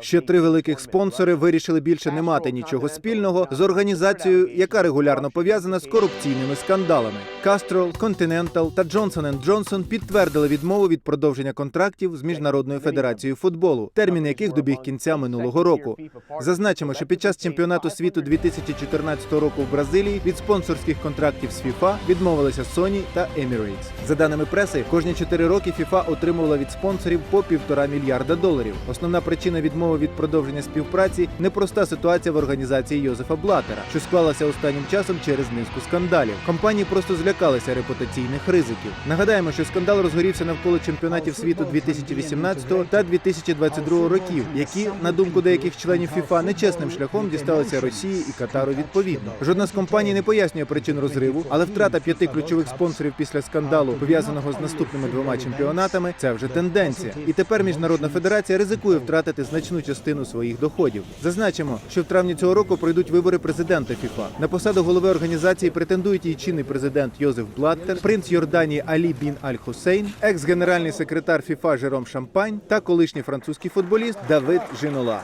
Ще три великих спонсори вирішили більше не мати нічого спільного з організацією, яка регулярно пов'язана з корупційними скандалами. Castrol, Continental та Johnson Johnson підтвердили відмову від продовження контрактів з міжнародною федерацією футболу, термін яких добіг кінця минулого року. Зазначимо, що під час чемпіонату світу 2014 року в Бразилії від спонсорських контрактів з FIFA відмовилися Sony та Emirates. За даними преси, кожні 4 роки FIFA отримувала від спонсорів по півтора мільярда доларів. Основна причина відмови від продовження співпраці непроста ситуація в організації Йозефа Блатера, що склалася останнім часом через низку скандалів. Компанії просто злякалися репутаційних ризиків. Нагадаємо, що скандал розгорівся навколо чемпіонатів світу 2018 та 2022 років, які, на думку деяких членів FIFA, нечесним шляхом дісталися Росії і Катару відповідно. Жодна з компаній не пояснює причин розриву, але втрата п'яти ключових спонсорів після скандалу, пов'язаного з наступними двома чемпіонатами, це вже тенденція. І тепер міжнародна федерація ризикує втратити значну частину своїх доходів. Зазначимо, що в травні цього року пройдуть вибори президента ФІФА. На посаду голови організації претендують її чинний президент Йозеф Блаттер, принц Йорданії Алі Бін Аль Хусейн, екс-генеральний секретар ФІФА Жером Шампань та колишній французький футболіст Давид Жинола.